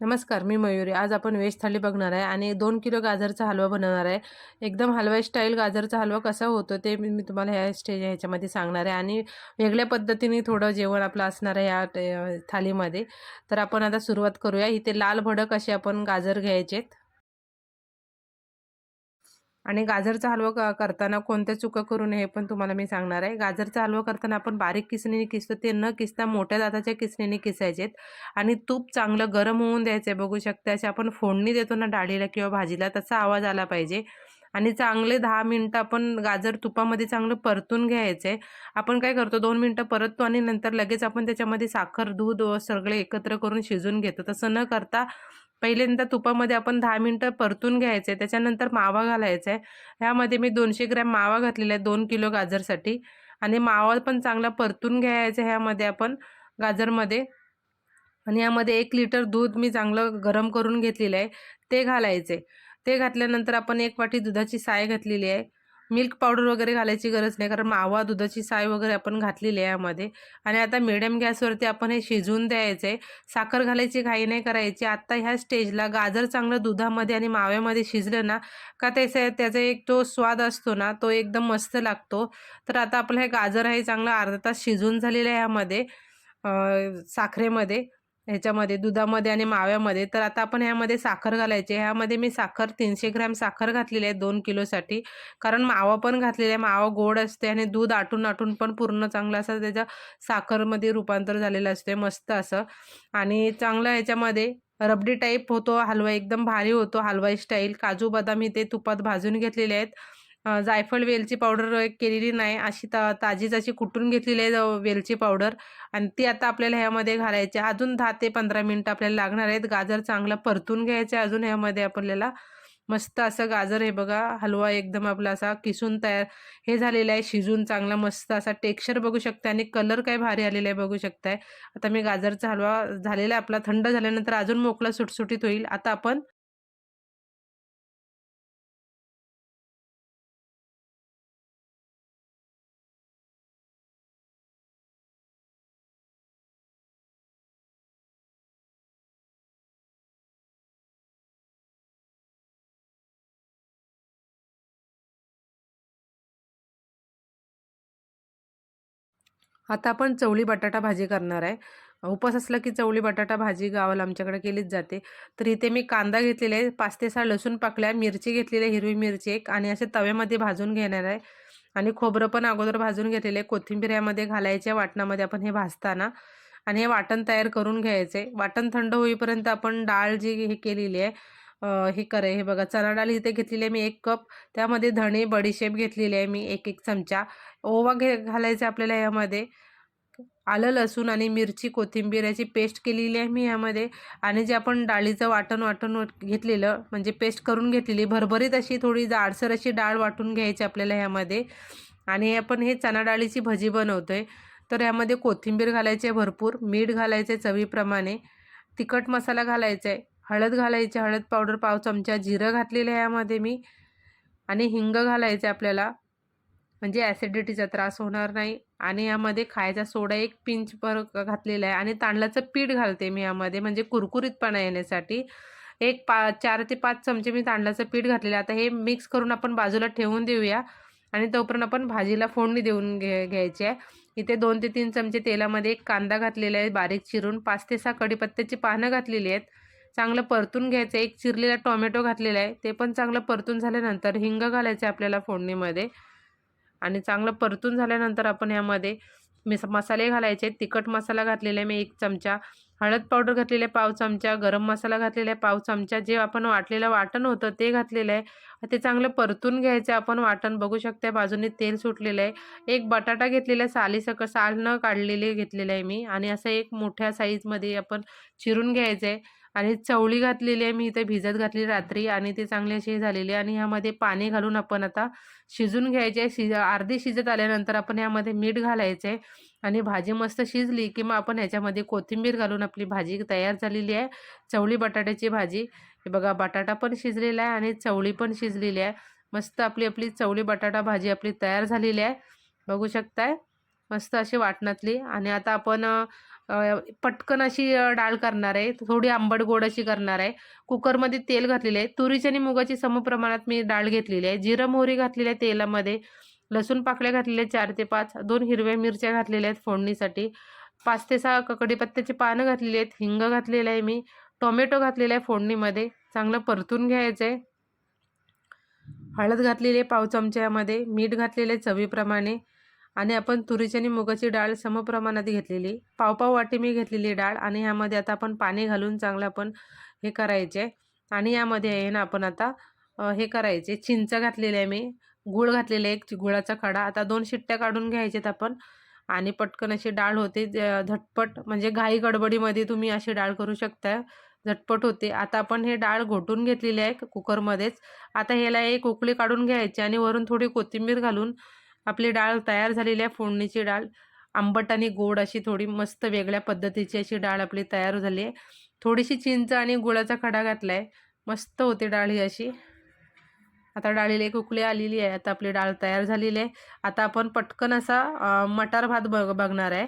नमस्कार मी मयुरी. आज आपण वेज थाली बघणार आहे आणि दोन किलो गाजरचा हलवा बनवणार आहे. एकदम हलवा स्टाईल गाजरचा हलवा कसा होतो ते मी तुम्हाला ह्या स्टेज ह्याच्यामध्ये सांगणार आहे. आणि वेगळ्या पद्धतीने थोडं जेवण आपलं असणार आहे या थालीमध्ये. तर आपण आता सुरुवात करूया. इथे लाल भडक असे आपण गाजर घ्यायचेत. आणि गाजरचा हलवा क करताना कोणत्या चुका करू नये हे पण तुम्हाला मी सांगणार आहे. गाजरचा हलवा करताना आपण बारीक किसणीने किसतो ते न किसता मोठ्या दाताच्या किसणीने किसायचेत. आणि तूप चांगलं गरम होऊन द्यायचं आहे बघू शकता. असे आपण फोडणी देतो ना डाळीला किंवा भाजीला तसा आवाज आला पाहिजे. आणि चांगले दहा मिनटं आपण गाजर तुपामध्ये चांगलं परतून घ्यायचं आहे आपण काय करतो दोन मिनटं परततो आणि नंतर लगेच आपण त्याच्यामध्ये साखर दूध सगळे एकत्र करून शिजून घेतो. तसं न करता पहिल्यांदा तुपामध्ये आपण दहा मिनटं परतून घ्यायचं आहे त्याच्यानंतर मावा घालायचा. आहे ह्यामध्ये मी दोनशे ग्रॅम मावा घातलेला आहे दोन किलो गाजरसाठी. आणि मावा पण चांगला परतून घ्यायचा ह्यामध्ये आपण गाजरमध्ये. आणि यामध्ये एक लिटर दूध मी चांगलं गरम करून घेतलेलं आहे ते घालायचे. ते घातल्यानंतर आपण एक वाटी दुधाची साय घातलेली आहे. मिल्क पावडर वगैरे घालायची गरज नाही कारण मावा दुधाची साय वगैरे आपण घातलेली आहे यामध्ये. आणि आता मिडियम गॅसवरती आपण हे शिजवून द्यायचं आहे साखर घालायची घाई नाही करायची. आत्ता ह्या स्टेजला गाजर चांगलं दुधामध्ये आणि माव्यामध्ये शिजलं ना का त्याचा त्याचा एक तो स्वाद असतो ना तो एकदम मस्त लागतो. तर आता आपलं हे गाजर आहे चांगलं अर्धा तास शिजून झालेलं आहे ह्यामध्ये साखरेमध्ये. ह्याच्यामध्ये दुधामध्ये आणि माव्यामध्ये. तर आता आपण ह्यामध्ये साखर घालायची ह्यामध्ये मी साखर तीनशे ग्रॅम साखर घातलेली आहे दोन किलोसाठी. कारण मावा पण घातलेला आहे. मावा गोड असते आणि दूध आटून आटून पण पूर्ण चांगलं असं त्याच्या साखरमध्ये रूपांतर झालेलं असते मस्त असं. आणि चांगलं ह्याच्यामध्ये रबडी टाईप होतो. हलवा एकदम भारी होतो. हलवाई स्टाईल काजू बदाम ते तुपात भाजून घेतलेले आहेत. जायफळ वेलची पावडर केलेली नाही. अशी ता ताजीच अशी कुटून घेतलेली आहे वेलची पावडर. आणि ती आता आपल्याला ह्यामध्ये घालायची अजून दहा ते पंधरा मिनटं आपल्याला लागणार आहेत. गाजर चांगला परतून घ्यायचं आहे अजून ह्यामध्ये आपल्याला. मस्त असं गाजर हे बघा हलवा एकदम आपला असा किसून तयार हे झालेलं आहे शिजून चांगला मस्त असा टेक्स्चर बघू शकता आणि कलर काय भारी आलेला आहे बघू शकताय. आता मी गाजरचा हलवा झालेला आहे आपला थंड झाल्यानंतर अजून मोकळा सुटसुटीत होईल. आता आपण आता आपण चवळी बटाटा भाजी करणार आहे. उपास असला की चवळी बटाटा भाजी गावाला आमच्याकडे केलीच जाते. तर इथे मी कांदा घेतलेला आहे पाच ते सहा लसूण पाकल्या मिरची घेतलेली आहे हिरवी मिरची एक आणि असे तव्यामध्ये भाजून घेणार आहे. आणि खोबरं पण अगोदर भाजून घेतलेलं आहे. कोथिंबीर यामध्ये घालायच्या वाटणामध्ये आपण हे भाजताना. आणि हे वाटण तयार करून घ्यायचे वाटण थंड होईपर्यंत आपण डाळ जी हे केलेली आहे हे करे हे बघा. चणा डाळ इथे घेतलेली आहे मी एक कप. त्यामध्ये धणे बडीशेप घेतलेली आहे मी एक एक चमचा. ओवा घे घालायचा आपल्याला यामध्ये. आलं लसूण आणि मिरची कोथिंबीर याची पेस्ट केलेली आहे मी यामध्ये. आणि जे आपण डाळीचं वाटण वाटण घेतलेलं म्हणजे पेस्ट करून घेतलेली भरभरीत अशी थोडी जाडसर अशी डाळ वाटून घ्यायची आपल्याला ह्यामध्ये आणि आपण हे चणा डाळीची भजी बनवतो आहे तर यामध्ये कोथिंबीर घालायची आहे भरपूर मीठ घालायचं आहे चवीप्रमाणे. तिखट मसाला घालायचा आहे. हळद घालायची हळद पावडर पाव चमचा जिरं घातलेलं आहे यामध्ये मी. आणि हिंग घालायचं आपल्याला. म्हणजे ॲसिडिटीचा त्रास होणार नाही. आणि यामध्ये खायचा सोडा एक पिंच पर घातलेला आहे. आणि तांदळाचं पीठ घालते मी यामध्ये. म्हणजे कुरकुरीतपणा येण्यासाठी. एक पा चार ते पाच चमचे मी तांदळाचं पीठ घातलेलं आहे. आता हे मिक्स करून आपण बाजूला ठेवून देऊया. आणि तोपर्यंत आपण भाजीला फोडणी देऊन घे घ्यायची आहे. इथे दोन ते तीन चमचे तेलामध्ये एक कांदा घातलेला आहे. बारीक चिरून पाच ते सहा कढीपत्त्याची पानं घातलेली आहेत. चांगलं परतून घ्यायचं. एक चिरलेला टोमॅटो घातलेला आहे. ते पण चांगलं परतून झाल्यानंतर हिंग घालायचं आहे आपल्याला फोडणीमध्ये. आणि चांगलं परतून झाल्यानंतर आपण यामध्ये मिस मसाले घालायचे तिखट मसाला घातलेला आहे मी एक चमचा. हळद पावडर घातलेले पाव चमचा. गरम मसाला घातलेला आहे पाव चमचा. जे आपण वाटलेलं वाटण होतं ते घातलेलं आहे. ते चांगलं परतून घ्यायचं आपण वाटण. बघू शकता बाजूने तेल सुटलेलं आहे. एक बटाटा घेतलेला आहे. सालीसकट साल न काढलेले घेतलेलं आहे मी. आणि असं एक मोठ्या साईजमध्ये आपण चिरून घ्यायचं आहे. आणि चवळी घातलेली आहे मी इथे भिजत घातली रात्री आणि ते चांगले असे झालेले आणि ह्यामध्ये पाणी घालून आपण आता शिजून घ्यायचे. शिज अर्धी शिजत आल्यानंतर आपण ह्यामध्ये मीठ घालायचं आहे आणि भाजी मस्त शिजली की मग आपण ह्याच्यामध्ये कोथिंबीर घालून आपली भाजी तयार झालेली आहे. चवळी बटाट्याची भाजी. हे बघा बटाटा पण शिजलेला आहे आणि चवळी पण शिजलेली आहे. मस्त आपली आपली चवळी बटाटा भाजी आपली तयार झालेली आहे. बघू शकताय? मस्त अशी वाटणातली. आणि आता आपण पटकन अशी डाळ करणार आहे. थोडी आंबट गोड अशी करणार आहे. कुकरमध्ये तेल घातलेले आहे. तुरीची आणि मुगाची समप्रमाणात मी डाळ घेतलेली आहे. जिरं मोहरी घातलेली आहे तेलामध्ये लसूण पाकळ्या घातलेल्या चार ते पाच दोन हिरव्या मिरच्या घातलेल्या आहेत फोडणीसाठी पाच ते सहा ककडीपत्त्याची पानं घातलेली आहेत हिंग घातलेलं आहे मी टोमॅटो घातलेला आहे फोडणीमध्ये चांगलं परतून घ्यायचं आहे. हळद घातलेली आहे पाव चमच्यामध्ये मीठ घातलेले चवीप्रमाणे आणि आपण तुरीची आणि मुगाची डाळ समप्रमाणात घेतलेली. पावपाव वाटी मी घेतलेली डाळ आणि ह्यामध्ये आता आपण पाणी घालून चांगलं आपण हे करायचे. आणि यामध्ये आहे ना आपण आता हे करायचे. चिंच घातलेले आहे मी. गूळ घातलेले आहे गुळाचा खडा. आता दोन शिट्ट्या काढून घ्यायचेत आपण. आणि पटकन अशी डाळ होते. झटपट म्हणजे घाई गडबडीमध्ये तुम्ही अशी डाळ करू शकता झटपट होते. आता आपण हे डाळ घोटून घेतलेली आहे कुकरमध्येच. आता ह्याला एक उकळी काढून घ्यायची आणि वरून थोडी कोथिंबीर घालून आपली डाळ तयार झालेली आहे फोडणीची डाळ. आंबट आणि गोड अशी थोडी मस्त वेगळ्या पद्धतीची अशी डाळ आपली तयार झाली आहे. थोडीशी चिंच आणि गुळाचा खडा घातला आहे मस्त होते डाळ ही अशी. आता डाळीला एक उकळी आलेली आहे. आता आपली डाळ तयार झालेली आहे. आता आपण पटकन असा मटार भात बघ बघणार आहे.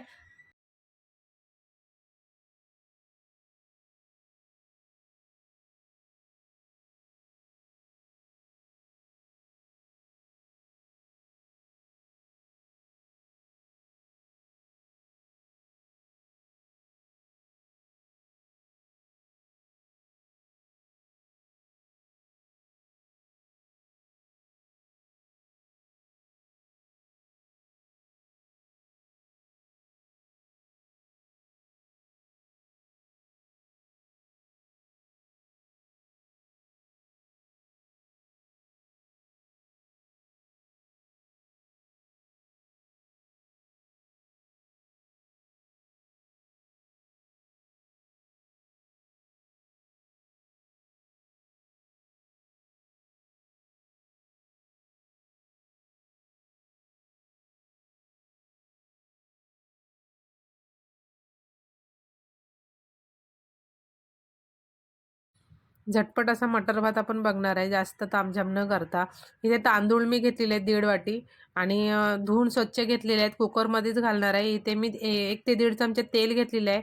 झटपट असा मटर भात आपण बघणार आहे. जास्त तामझाम न करता. इथे तांदूळ मी घेतलेले आहेत दीड वाटी आणि धुवून स्वच्छ घेतलेले आहेत. कुकरमध्येच घालणार आहे. इथे मी एक ते दीड चमचे तेल घेतलेलं आहे.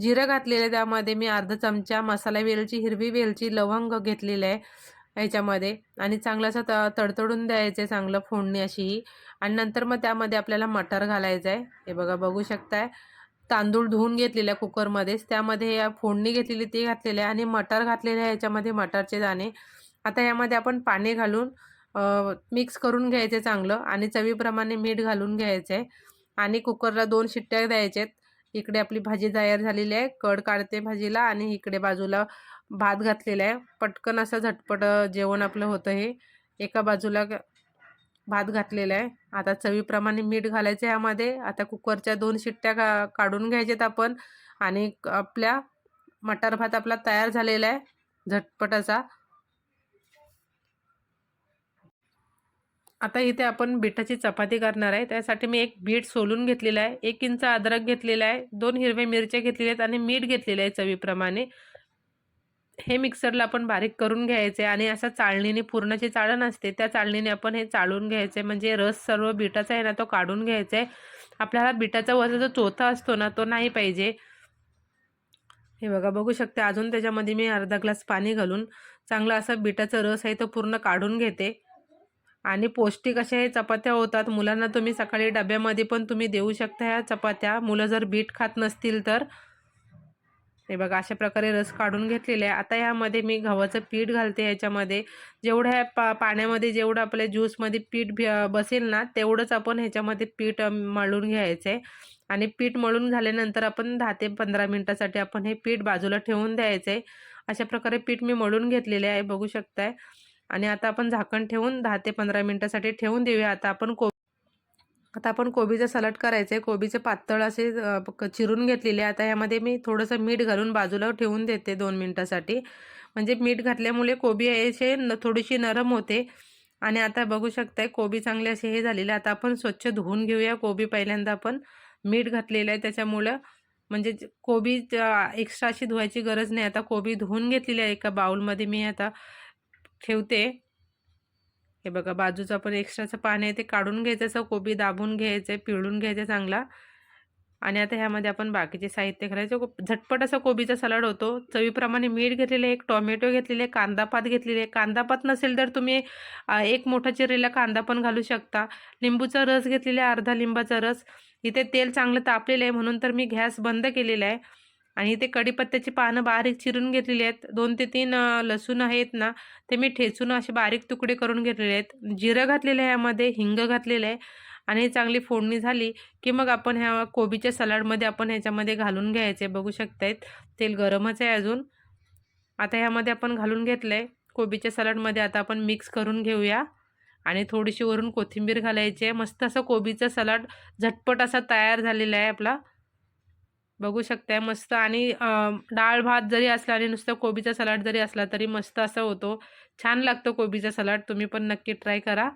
जिरं घातलेलं आहे त्यामध्ये. मी अर्धा चमचा मसाला वेलची हिरवी वेलची लवंग घेतलेलं आहे ह्याच्यामध्ये आणि चांगलं असं त तडतडून द्यायचं आहे चांगलं फोडणी अशी. आणि नंतर मग त्यामध्ये आपल्याला मटर घालायचं आहे हे बघा बघू शकताय. तांदूळ धुवून घेतलेल्या कुकरमध्येच. त्यामध्ये फोडणी घेतलेली ती घातलेली आहे आणि मटर घातलेले आहे. याच्यामध्ये मटारचे दाणे. आता यामध्ये आपण पाणी घालून मिक्स करून घ्यायचे चांगलं आणि चवीप्रमाणे मीठ घालून घ्यायचं. आहे आणि कुकरला दोन शिट्ट्या द्यायच्यात. इकडे आपली भाजी तयार झालेली आहे. कड काढते भाजीला आणि इकडे बाजूला भात घातलेला आहे. पटकन असं झटपट जेवण आपलं होतं हे. एका बाजूला भात घातलेला आहे. आता चवीप्रमाणे मीठ घालायचं यामध्ये. आता कुकरच्या दोन शिट्ट्या का काढून घ्यायच्यात आपण. आणि आपल्या मटार भात आपला तयार झालेला आहे. झटपटाचा. असा आता इथे आपण बीटाची चपाती करणार आहे. त्यासाठी मी एक बीट सोलून घेतलेला आहे. एक इंच अद्रक घेतलेला आहे. दोन हिरव्या मिरच्या घेतलेल्या आहेत आणि मीठ घेतलेलं आहे चवीप्रमाणे. हे मिक्सरला आपण बारीक करून घ्यायचे आणि असं चाळणीने पूर्णची चाळण असते त्या चाळणीने आपण हे चाळून घ्यायचे. म्हणजे रस सर्व बिटाचा आहे ना तो काढून घ्यायचा. आहे आपल्याला बिटाचा वजा जो चोथा असतो ना तो नाही पाहिजे. हे बघा बघू शकते. अजून त्याच्यामध्ये मी अर्धा ग्लास पाणी घालून चांगला असा बिटाचा रस आहे तो पूर्ण काढून घेते. आणि पौष्टिक अशा हे चपात्या होतात. मुलांना तुम्ही सकाळी डब्यामध्ये पण तुम्ही देऊ शकता ह्या चपात्या. मुलं जर बीट खात नसतील तर हे बघा अशा प्रकारे रस काढून घेतलेले आहे. आता ह्यामध्ये मी गव्हाचं पीठ घालते ह्याच्यामध्ये जेवढ्या पा पाण्यामध्ये जेवढं आपल्या ज्यूसमध्ये पीठ बसेल ना तेवढंच आपण ह्याच्यामध्ये पीठ मळून घ्यायचं. आहे आणि पीठ मळून झाल्यानंतर आपण दहा ते पंधरा मिनटासाठी आपण हे पीठ बाजूला ठेवून द्यायचं. आहे अशा प्रकारे पीठ मी मळून घेतलेले आहे बघू शकताय. आणि आता आपण झाकण ठेवून दहा ते पंधरा मिनटासाठी ठेवून देऊया. आता आपण को आता आपण कोबीचं सलाड करायचं आहे कोबीचे पातळ असे चिरून घेतलेले आता यामध्ये मी थोडंसं मीठ घालून बाजूला ठेवून देते दोन मिनटासाठी. म्हणजे मीठ घातल्यामुळे कोबी याचे न थोडीशी नरम होते. आणि आता बघू शकताय कोबी चांगले असे हे झालेले आता आपण स्वच्छ धुवून घेऊया कोबी पहिल्यांदा आपण. मीठ घातलेलं आहे त्याच्यामुळं. म्हणजे कोबी एक्स्ट्रा अशी धुवायची गरज नाही. आता कोबी धुवून घेतलेली आहे एका बाउलमध्ये. मी आता ठेवते. हे बघा बाजूचं आपण एक्स्ट्राचं पाणी आहे ते काढून घ्यायचं असं कोबी दाबून घ्यायचं आहे पिळून घ्यायचं चांगला. आणि आता ह्यामध्ये आपण बाकीचे साहित्य घालायचे झटपट असा कोबीचा सलाड होतो. चवीप्रमाणे मीठ घेतलेले आहे एक टोमॅटो घेतलेले आहे कांदापात घेतलेले आहे. कांदापात नसेल तर तुम्ही एक मोठा चिरलेला कांदा पण घालू शकता. लिंबूचा रस घेतलेला आहे अर्धा लिंबाचा रस. इथे तेल चांगलं तापलेलं आहे म्हणून तर मी गॅस बंद केलेला आहे. आणि ते कढीपत्त्याची पानं बारीक चिरून घेतलेली आहेत. दोन ते तीन लसूण आहेत ना ते मी ठेचून असे बारीक तुकडे करून घेतलेले आहेत. जिरं घातलेलं आहे यामध्ये हिंग घातलेलं आहे आणि चांगली फोडणी झाली की मग आपण ह्या कोबीच्या सलाडमध्ये आपण ह्याच्यामध्ये घालून घ्यायचे. बघू शकतायत तेल गरमच आहे अजून. आता ह्यामध्ये आपण घालून घेतलं आहे कोबीच्या सलाडमध्ये आता आपण मिक्स करून घेऊया आणि थोडीशी वरून कोथिंबीर घालायची आहे. मस्त असं कोबीचा सलाड झटपट असा तयार झालेला आहे आपला. बघू शकताय मस्त. आणि डाळ भात जरी असला आणि नुसतं कोबीचा सलाड जरी असला तरी मस्त असं होतो. छान लागतं कोबीचा सलाड. तुम्ही पण नक्की ट्राय करा.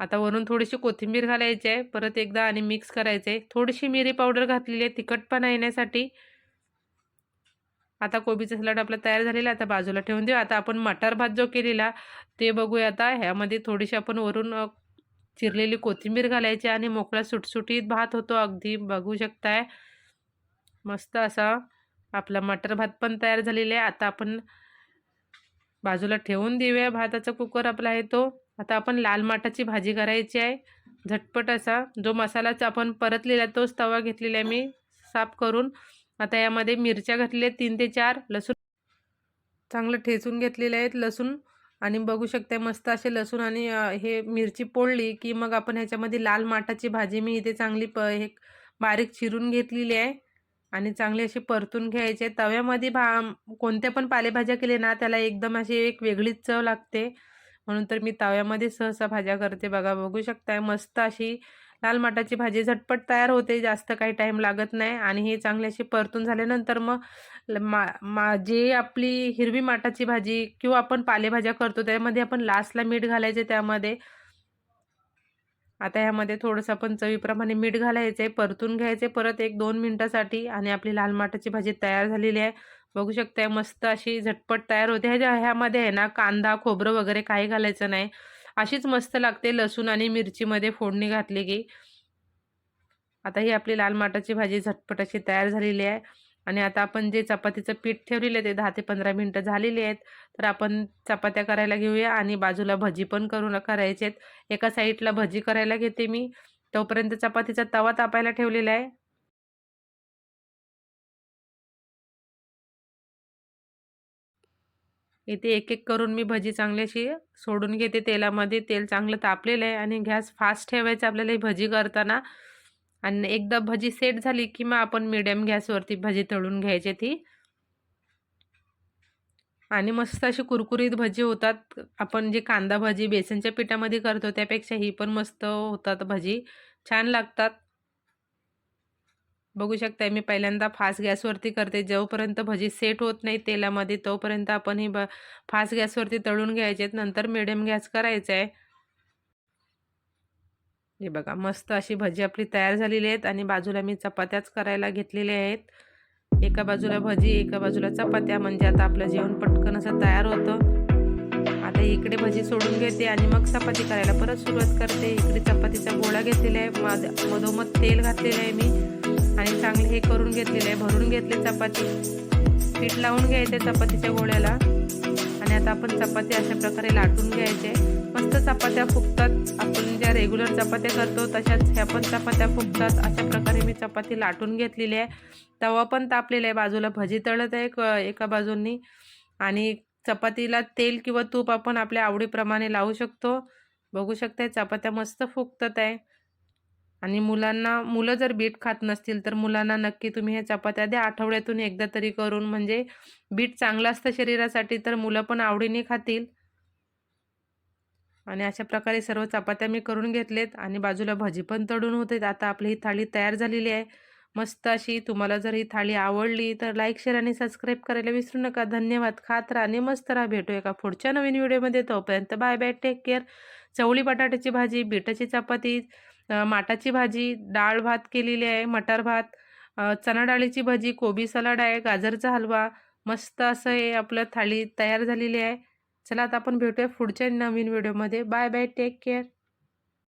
आता वरून थोडीशी कोथिंबीर घालायची आहे. परत एकदा आणि मिक्स करायचं. आहे थोडीशी मिरी पावडर घातलेली आहे तिखटपणा येण्यासाठी. आता कोबीचा सलाड आपला तयार झालेला आहे. आता बाजूला ठेवून देऊ. आता आपण मटार भात जो केलेला ते बघूया आता. ह्यामध्ये थोडीशी आपण वरून चिरलेली कोथिंबीर घालायची आणि मोकळा सुटसुटीत भात होतो. अगदी बघू शकताय. मस्त असा आपला मटर भात पण तयार झालेला आहे. आता आपण बाजूला ठेवून देऊया. भाताचा कुकर आपला आहे तो. आता आपण लाल माठाची भाजी करायची आहे. झटपट असा जो मसालाच आपण परतलेला आहे तोच तवा घेतलेला आहे मी. साफ करून. आता यामध्ये मिरच्या घातलेल्या आहेत. तीन ते चार. लसूण चांगलं ठेचून घेतलेले आहेत. लसूण आणि बघू शकता मस्त असे लसूण आणि हे मिरची पोळली की मग आपण ह्याच्यामध्ये लाल माठाची भाजी मी इथे चांगली प हे बारीक चिरून घेतलेली आहे. आणि चांगली अशी परतून घ्यायचे. तव्यामध्ये भा कोणत्या पण पालेभाज्या केले ना त्याला एकदम अशी एक वेगळीच चव लागते. म्हणून तर मी तव्यामध्ये सहसा भाज्या करते बघा. बघू शकताय मस्त अशी लाल मटाची भाजी झटपट तयार होते. जास्त काही टाईम लागत नाही. आणि हे चांगली अशी परतून झाल्यानंतर मग ल- मा मा जे आपली हिरवी माटाची भाजी किंवा आपण पालेभाज्या करतो त्यामध्ये आपण लास्टला मीठ घालायचे त्यामध्ये. आता ह्यामध्ये थोडंसं आपण चवीप्रमाणे मीठ घालायचं आहे परतून घ्यायचे परत एक दोन मिनटासाठी आणि आपली लाल माठाची भाजी तयार झालेली आहे. बघू शकताय मस्त अशी झटपट तयार होते. ह्याच्या ह्यामध्ये आहे ना कांदा खोबरं वगैरे काही घालायचं नाही. अशीच मस्त लागते लसूण आणि मिरचीमध्ये फोडणी घातली की. आता ही आपली लाल माठाची भाजी झटपट अशी तयार झालेली आहे. आणि आता आपण जे चपातीचं पीठ ठेवलेलं आहे ते दहा ते पंधरा मिनटं झालेली आहेत. तर आपण चपात्या करायला घेऊया आणि बाजूला भजी पण करून करायचे आहेत. एका साईडला भजी करायला घेते मी. तोपर्यंत चपातीचा तवा तापायला ठेवलेला आहे. इथे एक एक करून मी भजी चांगल्याशी सोडून घेते तेलामध्ये. तेल चांगलं तापलेलं आहे आणि गॅस फास्ट ठेवायचं आपल्याला ही भजी करताना. आणि एकदा भजी सेट झाली की मग आपण मिडियम गॅसवरती भजी तळून घ्यायची ती. आणि मस्त अशी कुरकुरीत भजी होतात. आपण जे कांदा भजी बेसनच्या पिठामध्ये करतो त्यापेक्षा ही पण मस्त होतात भजी. छान लागतात. बघू शकताय मी पहिल्यांदा फास्ट गॅसवरती करते. जोपर्यंत भजी सेट होत नाही तेलामध्ये तोपर्यंत आपण ही ब फास्ट गॅसवरती तळून घ्यायचे नंतर मिडियम गॅस करायचा आहे हे बघा मस्त अशी भजी आपली तयार झालेली आहेत आणि बाजूला मी चपात्याच करायला घेतलेल्या आहेत. एका बाजूला भजी एका बाजूला चपात्या म्हणजे आता आपलं जेवण पटकन असं तयार होतं. आता इकडे भजी सोडून घेते आणि मग चपाती करायला परत सुरुवात करते. इकडे चपातीचा गोळा घेतलेला आहे मध मधोमध तेल घातलेलं आहे मी. आणि चांगले हे करून घेतलेले आहे भरून घेतले चपाती. पीठ लावून घ्यायचे चपातीच्या गोळ्याला. आणि आता आपण चपाती अशा प्रकारे लाटून घ्यायचे. मस्त चपात्या फुगतात. आपण ज्या रेग्युलर चपात्या करतो तशाच ह्या पण चपात्या फुगतात. अशा प्रकारे मी चपाती लाटून घेतलेली आहे. तवा पण तापलेला आहे. बाजूला भजी तळत आहे क- एका बाजूंनी. आणि चपातीला तेल किंवा तूप आपण आपल्या आवडीप्रमाणे लावू शकतो. बघू शकताय चपात्या मस्त फुगतात आहे. आणि मुलांना मुलं जर बीट खात नसतील तर मुलांना नक्की तुम्ही ह्या चपात्या द्या. आठवड्यातून एकदा तरी करून म्हणजे बीट चांगलं असतं शरीरासाठी तर मुलं पण आवडीने खातील. आणि अशा प्रकारे सर्व चपात्या मी करून घेतलेत आणि बाजूला भजी पण तळून होते. आता आपली ही थाळी तयार झालेली आहे. मस्त अशी तुम्हाला जर ही थाळी आवडली तर लाईक शेअर आणि सबस्क्राईब करायला विसरू नका. धन्यवाद. खात राहा आणि मस्त राहा. भेटू एका पुढच्या नवीन व्हिडिओमध्ये. तोपर्यंत बाय बाय. Take care. चवळी बटाट्याची भाजी बीटाची चपाती माटाची भाजी डाळ भात केलेली आहे. मटार भात चणा डाळीची भाजी कोबी सलाड आहे गाजरचा हलवा. मस्त असं हे आपलं थाळी तयार झालेली आहे. चला आता आपण भेटूया पुढच्या नवीन व्हिडिओमध्ये. Bye bye take care